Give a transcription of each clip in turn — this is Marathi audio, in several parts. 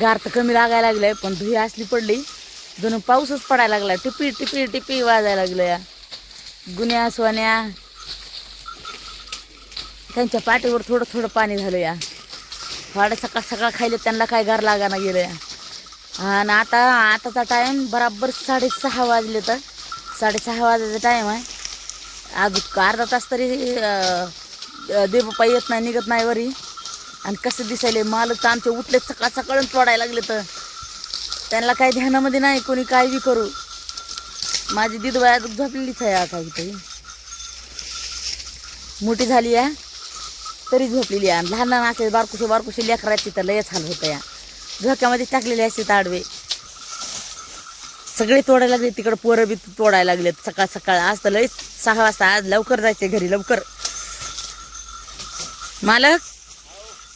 गार तर कमी लागायला लागलंय पण धुई असली पडली जणू पाऊसच पडायला लागला टिपी टिपी टिपी वाजायला लागलं या गुन्ह्या सोन्या त्यांच्या पाठीवर थोडं थोडं पाणी झालं या फाडं सकाळ सकाळ खायले त्यांना काय गार लागायला गेलं या आणि आता आताचा टाईम बराबर साडेसहा वाजले तर. साडेसहा वाजायचा टाईम आहे. अजून अर्धा तास तरी देवबापा येत नाही निघत नाही वरी. आणि कसं दिसायले मालक तर आमचे उठले सकाळ सकाळच तोडायला लागले तर. त्यांना काही ध्यानामध्ये नाही कोणी काय बी करू. माझी दीद वयात झोपलेलीच आहे आता इथे. मोठी झाली आहे तरी झोपलेली आहे. लहान लहान असे बारकुशे बारकुशे लेकराची तर लयच हाल होतं या झोक्यामध्ये टाकलेले असते ताडवे सगळे तोडायला लागले तिकडं पोरं बी तोडायला लागलेत सकाळ सकाळ. आज तर लयच सहा वाजता आज लवकर जायचे घरी लवकर. मालक?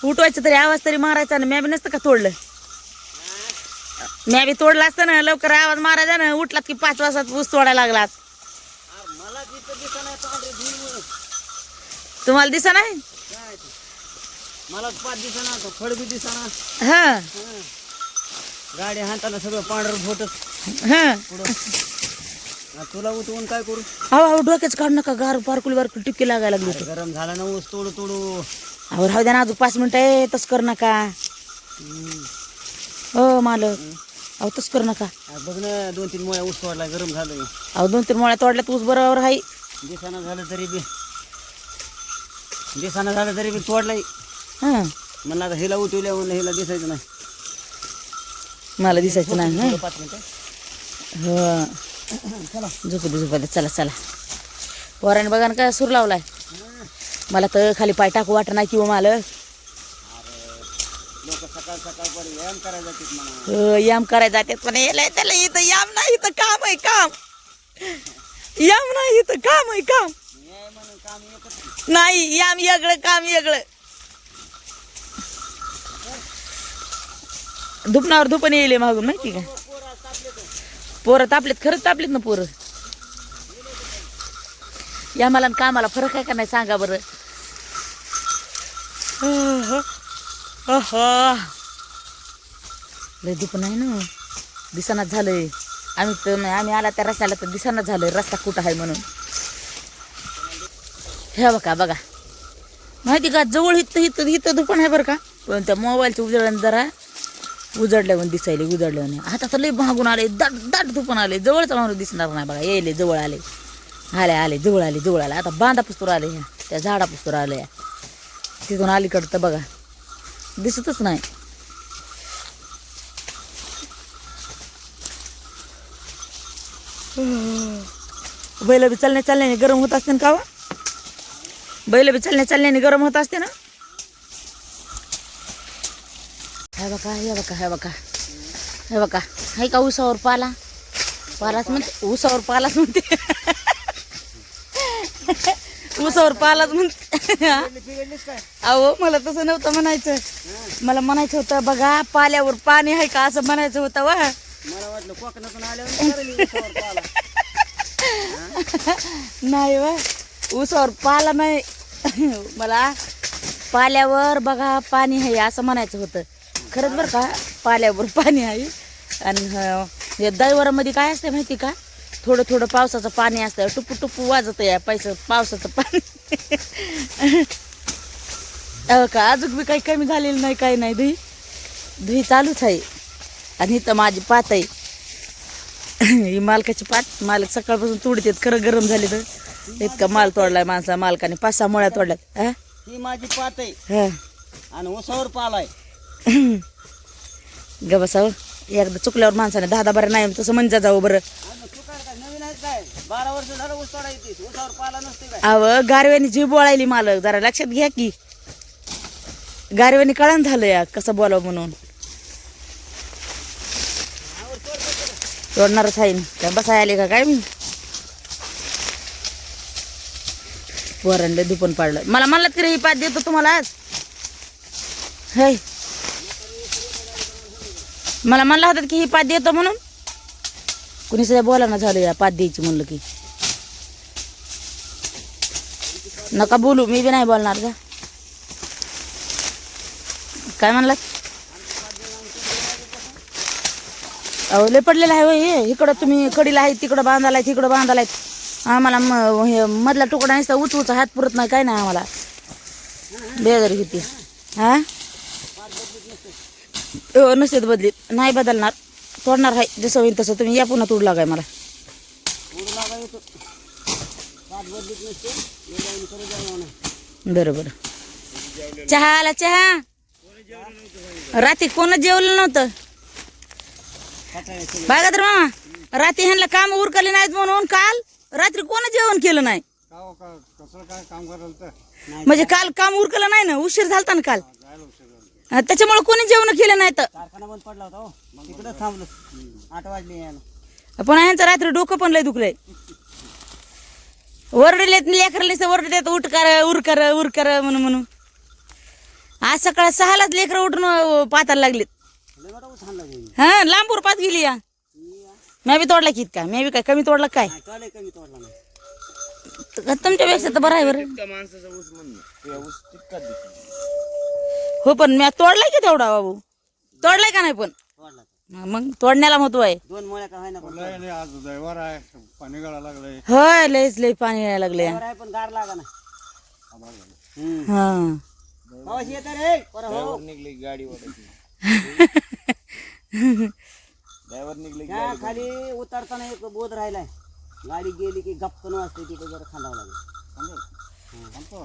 उठवायचं तरी आवाज तरी मारायचा ना म्या बी नसतं का तोडलं? म्या बी तोडला असतं ना लवकर आवाज मारायचा ना उठलात की पाच वाजता ऊस तोडायला लागलात. तुम्हाला दिसा नाही? मला पाच दिसना तो फळ बी दिसना हा. गाडी हाताला सगळं पांढरं फोटत हा. तुला उठवून काय करू? अहो अहो डोक्याच काढू नका. गार बारकुली बारकुली टिपकी लागायला लागली गरम झाला ना ऊस तोडू तोडू. अहो राहू द्या ना अजून पाच मिनिटं आहे तस कर नका. हो मालक. अहो तस कर नका. आ, बघ ना दोन तीन मुळ्या ऊस तोडला गरम झालं. अहो दोन तीन मोळ्या तोडल्यात ऊस बरोबर आहे. दिसाना झालं तरी बी. दिसाना झालं तरी बी तोडलाय. हा. म्हणलं आता हिला उठवल्या म्हणलं हिला दिसायचं नाही. मला दिसायचं नाही हं. पाच मिनिटं. हो. चला. झोपू दे चला चला. पोराने बघा ना काय सूर लावलाय. मला तर खाली पाय टाकू वाटत नाही किंवा हो मालक. हो, याम करायला जातात पण याला त्याला इथं याम नाही इथं काम आहे काम. याम नाही इथं काम आहे काम. काम नाही याम वेगळं काम वेगळं. दुपणावर दुपण येईल मागून माहिती का? पोरं तापलेत खरंच तापलेत ना पोरं. या मला कामाला फरक आहे का नाही सांगा बरं. लय दुप नाही ना. दिसानाच झालंय. आम्ही तर आम्ही आला त्या रस्त्याला तर दिसानाच झालंय रस्ता कुठं आहे म्हणून. हे बघा बघा. माहिती का जवळ इथं इथं इथं दुकान आहे बरं का. पण त्या मोबाईलच्या उजळ्यानं जरा उजडल्यावर दिसायले उजडल्याने आता तर लई भागून आले दाट दाट दुकान आले. जवळचा माणूस दिसणार नाही बघा. यायले जवळ आले. आले आले जवळ आले जवळ आले. आता बांधा पुस्तूर आले ह्या त्या झाडा पुस्तूर आले या. तिथून अलीकडं तर बघा. दिसतच नाही. बैल बी चालण्या चालण्याने गरम होत असते ना का बैल बी चालण्या चालण्याने गरम होत असते ना? हे बघा हे बघा हे बघा. हे बघा. हाय का उसावर पाला? पालाच म्हणते. उसावर पालाच म्हणते. उसावर पालाच म्हणते. अहो मला तसं नव्हतं म्हणायचं. मला म्हणायचं होतं बघा पाल्यावर पाणी आहे का? असं म्हणायचं होतं वा. मला वाटलं कोकणातून आल्यावर करायला उसावर पाला. नाही वा. उसावर पाला नाही. मला पाल्यावर बघा पाणी आहे असं म्हणायचं होतं. खरंच बरं का पाल्यावर पाणी आहे. आणि दैवरामध्ये काय असते माहिती का? थोडं थोडं पावसाचं पाणी असतं टुपू टुपू वाजत या पैसे पावसाचं पाणी. अहो का अजून बी काही कमी झालेलं नाही काही नाही. धुई धुई चालूच आहे. आणि इथं माझी पात आहे. ही मालकाची पात मालक सकाळपासून तोडतात खरं गरम झाले तर. इतका माल तोडलाय माणसा मालकाने पाच सहा मुळ्या तोडल्यात हा? माझी पात आहे. आणि उसावर पाला आहे. ग बसाव. एकदा चुकल्यावर माणसाने दहा दहा बरं नाही तसं म्हणजे जाऊ बरं. अव गारव्याने जीव बोळायली मालक जरा लक्षात घ्या की. गारव्याने कळण झालं या कसं बोलावं म्हणून. तोडणारच आहे ना. काय बसाय आले का काय? मी वरणले दुपण पाडलं. मला म्हणलं की रे ही पाच देतो तुम्हाला आज. है मला म्हणला होतं की ही पाच देतो म्हणून. कुणी सध्या बोला ना झालं या पाच द्यायची म्हणलं की. नका बोलू मी बी नाही बोलणार का काय म्हणलात अहो लय पडलेलं आहे हे. इकडं तुम्ही कडीला आहे तिकडं बांधालाय तिकडं बांधालाय आम्हाला हे मधला तुकडा नुसता उच उच हात पुरत नाही काय नाही आम्हाला. बेजारी किती. हा? नसते बदलीत नाही बदलणार. तोडणार आहे. जसं होईल तसं. तुम्ही या पुन्हा तोड लागाय मला. उडू लागा येतो पाच बदलीत नसते एवढ्या आणि करू द्या म्हणा बरं बरं चहा आला चहा? रात्री कोणच जेवलं नव्हतं? बघा तर मामा. रात्री ह्यांना काम उरकले नाहीत म्हणून काल रात्री कोण जेवण केलं नाही? म्हणजे काल काम उरकलं नाही ना? उशीर झालता ना काल? त्याच्यामुळे कोणी जेवण केलं नाही तर? कारखाना बंद पडला होता हो. तिकडं थांबलो. आठ वाजले यायला. पण ह्यांचं रात्री डोकं पण लय दुखलंय. ओरडले लेकरले ओरडले उठ कर उर कर उर कर म्हणून म्हणून. आज सकाळ सहालाच लेकरं उठून अं, पाताला लागलीत. लय मोठा ऊस हाणला गेली हा लांबूर पात गेली या. मी बी तोडला की का मी बी काय कमी तोडला काय? नाही कळलंय कमी तोडला नाही. त- तुमच्यापेक्षा तर बरं आहे बरं. हो पण मी तोडलाय की तेवढा बाबू? तोडलाय का नाही पण? तोडला मग तोडण्याला महत्त्व आहे. दोन मुळ्या का व्हायना पण लय नाही आज दैवार आहे पाणी गळा लागलंय. होय लयच लय पाणी यायला लागले वर आहे पण गार लागा ना. हा. येत रे हो त्या खाली उतरताना एक बोध राहिलाय. गाडी गेली की गप्पन वाजते तिथे जरा खांदावं लागेल. थांबतो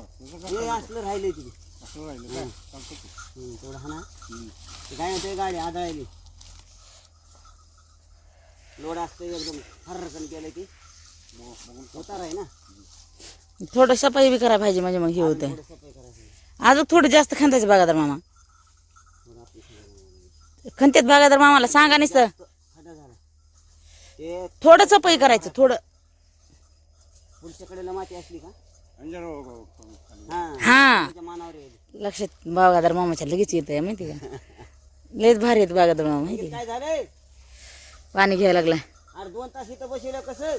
हे असलं राहिलंय तिथे. राहिलं काय चालतं की हम्म, तेवढं हा ना ते काय म्हणते गाडी आदळायली लोड असते एकदम हर्रकन केलं की उतार आहे ना थोडं सफाई बी करायला पाहिजे म्हणजे मग हे होतंय. थोडं सफाई करायचं अजून थोडं जास्त खंतायचं बागादार मामा. थोडं आपलं. खंतेत बागादार मामाला सांगा नुसतं. खड्डा झाला ते थोडं सफाई करायचं थोडं. पुढच्या कडेला माती असली का? खाली. हा. हा. लक्षात बागादार मामाच्या लगेच येत आहे माहिती का? लयच भारी आहेत बागादार मामा माहिती का? काय झालंय? पाणी घ्यायला लागलं. अरे दोन तास इथं बसवलं कसं?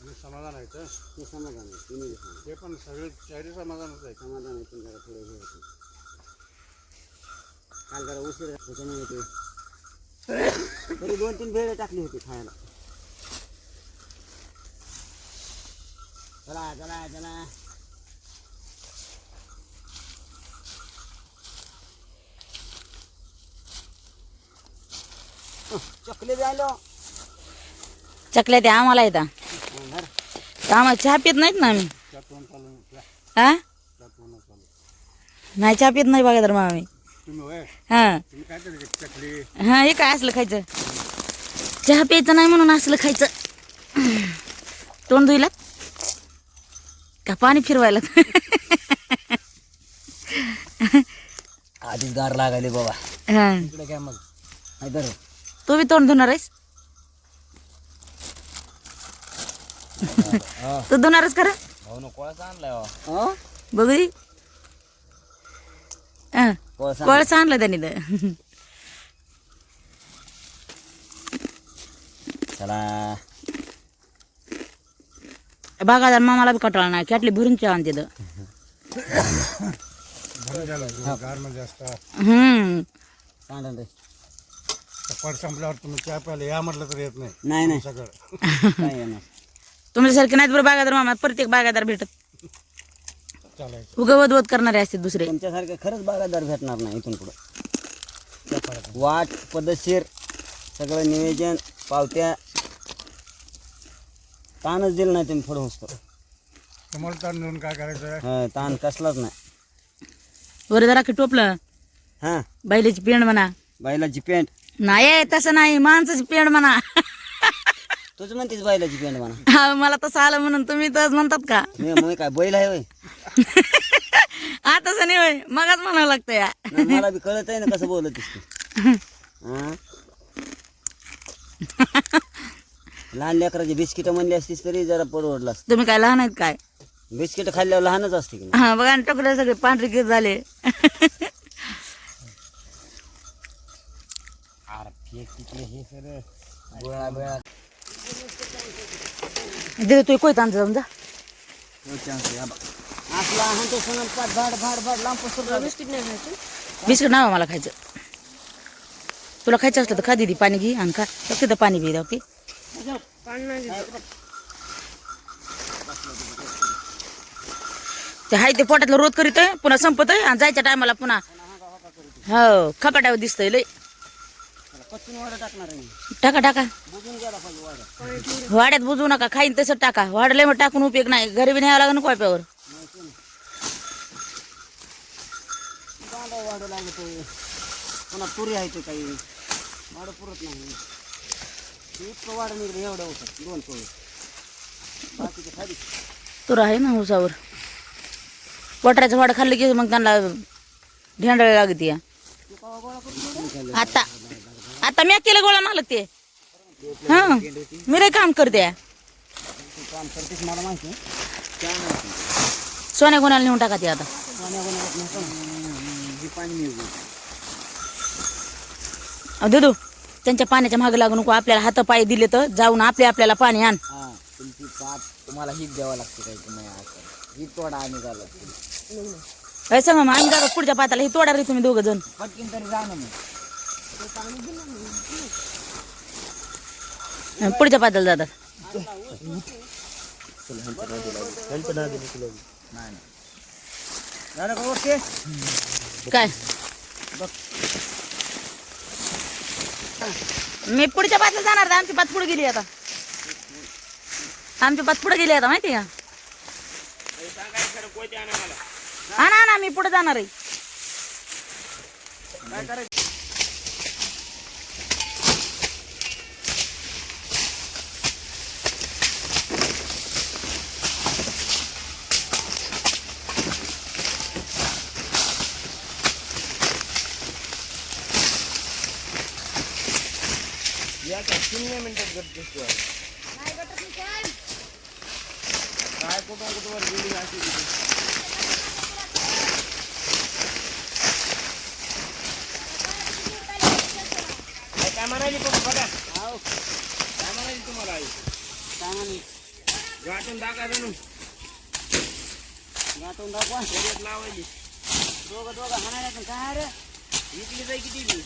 आणि समाधान आहे तर ते समाधान आहे तिन्ही. ते पण सगळे चारी समाधानच आहे. समाधान आहे पण जरा थोडं हे होतं. काल जरा उशीर झाला. त्याच्यामुळे ते तरी दोन तीन भेळ टाकली होती खायला. चला चकले चकल्या त्या आम्हाला येतात. आम्हाला चहा पित नाहीत ना आम्ही. हा? नाही चहा पित नाही बागादार मामा मी तुम्ही होय? हा. तरी हा हे काय असलं खायचं? चहा प्यायचं नाही म्हणून असलं खायचं. तोंड धुईला का पाणी फिरवायला. आधीच गार लागायले बाबा. हा. इकडे काय मग. नाही तू बी तोंड धुणार आहेस? तू धुणारच खरं? हो ना कोळसा आणलाय बघू दे. हा, कोळसा कोळसा आणला त्यांनी तर. चला. बागादार मामाला बी कटाळा नाही कॅटली भरून चहा असता हम्म. पड संपल्यावर तुम्ही चहा प्यायला या म्हटलं तर येत नाही. नाही नाही. सगळं तुमच्यासारखे नाहीत बरं बागादार मामा प्रत्येक बागादार भेटत. चालायचं. उगवत वत करणारे असते दुसरे. तुमच्यासारखे खरंच बागायतदार भेटणार नाही इथून पुढं. वाट पद्धतशीर सगळं नियोजन पावत्या ताणच दिलं नाही तुम्ही पुढं होतो तुम्हाला तर नेऊन काय करायचं ताण कसलाच नाही. वर जरा की टोपलं. हां. बैलाची पेंड म्हणा. बैलाची पेंट नाही तसं नाही माणसाची पेंड म्हणा. तूच म्हणतेस बैलाची पेंट म्हणा. हा, मला तसं आलं म्हणून तुम्ही तसं म्हणतात का? मी काय बैल आहे होय. हा तसं नाही होय मगच म्हणावं लागतं या. नाही, मला बी कळत आहे ना कसं बोलत तू. हां? लहान लेकराची बिस्किटं म्हणली असतीस तरी जरा परवडलं असतं. तुम्ही काय लहान आहेत काय? बिस्किट खाल्ल्यावर लहानच असते की नाही? हा बघा ना टोकले सगळे पांढरे केस झाले. दे तू कोयता आणजा जाऊन जा. असला हाणतो सगळं पाठ भाड भाड भाड लांब पसरला बिस्किट नाही मला खायचं. तुला खायचं असलं तर खा दिदी. पाणी घे आणि खा. फक्त तिथं पाणी बी ओके ते हाय ते पोटातलं रोध करीत आहे पुन्हा संपत आहे आणि जायच्या टायमाला पुन्हा हो खपाट्यावर दिसतंय लय. कच्चून वाडा टाकणार आहे मी. टाका टाका. बुजून गेला पाहिजे वाडा वाड्यात बुजू नका खाईन तसं टाका. वाढलंय मग टाकून उपयोग नाही. गरीबी न्यावं लागेल लागत पुन्हा तुरी आहे ते काही. वाढ पुरत नाही. इतकं वाढ निघलं एवढं होतं. दोन खाली. आहे ना उसावर? पोटऱ्याचं वाड खाल्लं की मग त्यांना ढेंडाळ लागते या. आता आता मी केलं गोळा मालक ते. हा मी रे काम करते काम करतेस मला माहिती सोन्या गुणाला नेऊन टाका ते आता. सोन्या कोणाला पाणी त्यांच्या पाण्याच्या मागे लागू नको आपल्याला हात पाय दिले तर जाऊन आपले आपल्याला पाणी आण. हा तुमची पाच तुम्हाला हीच द्यावं लागते काही तुम्ही ही तोडा आम्ही झाला. काय सांगा मग आम्ही जागा पुढच्या पाताला हे तोडा रे तुम्ही दोघं जण. पटकीन तरी जा ना मग. पुढच्या पाताला जातात. नाही नाही. झालं का ओके. काय? मी पुढच्या पाताला जाणार. आमची पात पुढे गेली आता. आमची पात पुढे गेली आता माहिती का? आणा आणा मी पुढे जाणार आहे. काय म्हणाली पप्पा बघा काय म्हणाली तुम्हाला आई सामान गाठून टाकायचं ना गाठून दाखवा शर्यत लावायची दोघं दोघं हाणायला पण काय रे इकली जाई किती बी.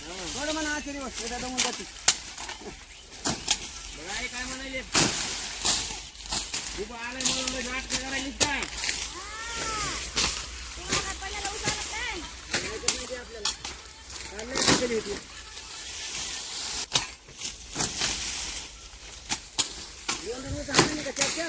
थोडं म्हणा आश्चर्य बस उद्या दमून जाते बघा आई काय म्हणाले? खूप आलाय म्हणून नाटक करायलीस काय अरे बरं हो तुमची माय गेली तिला बांधायच्या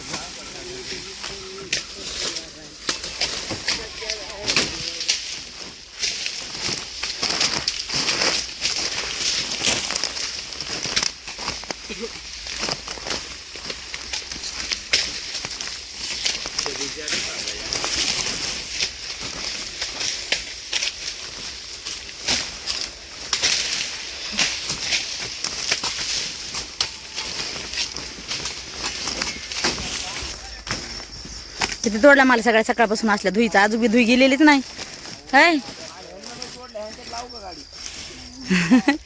पडीत ऐका ना ते आता आपल्याला मला ऐकत नाही ते आपलं. किती तोडला मला सगळ्या सकाळपासून असल्या धुईचा? अजून धुई गेलेलीच नाही. काय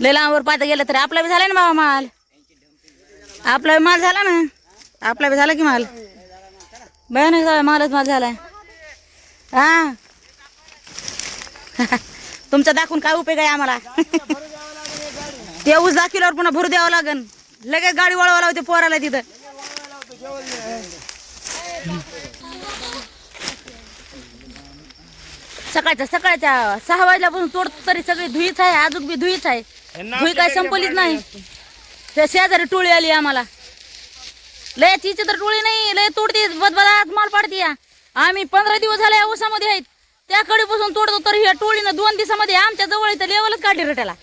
लैलावर लांबवर पाहता गेलं तरी आपला बी झाला ना बाबा माल. आपला बी माल झाला ना? आपला बी झाला की माल? बयान मालच माल झालाय. हा? तुमचा दाखवून काय उपयोग आहे आम्हाला? ते ऊस दाखवल्यावर पुन्हा भरू द्यावं लागन. लगेच गाडी वळवा लावते पोराला तिथं. सकाळच्या सकाळच्या सहा वाजल्यापासून तोडतो तरी सगळी धुईच आहे अजून बी धुईच आहे. धुई काय संपलीच नाही. त्या शेजारी टोळी आली आम्हाला. लय तिची तर टोळी नाही लय तोडते बदबदात माल पाडते या. आम्ही पंधरा दिवस झाले या ऊसामध्ये आहेत. त्या कडीपासून तोडतो तर ह्या टोळीनं दोन दिवसामध्ये आमच्या जवळ इथं लेवलच काढली रट्याला.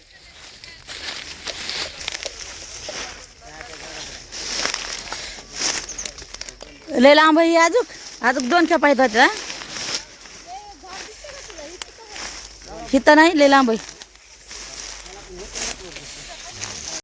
लय लांब आहे अजून. अजून दोन खेपा येतात हिथं नाही लय लांब आहे.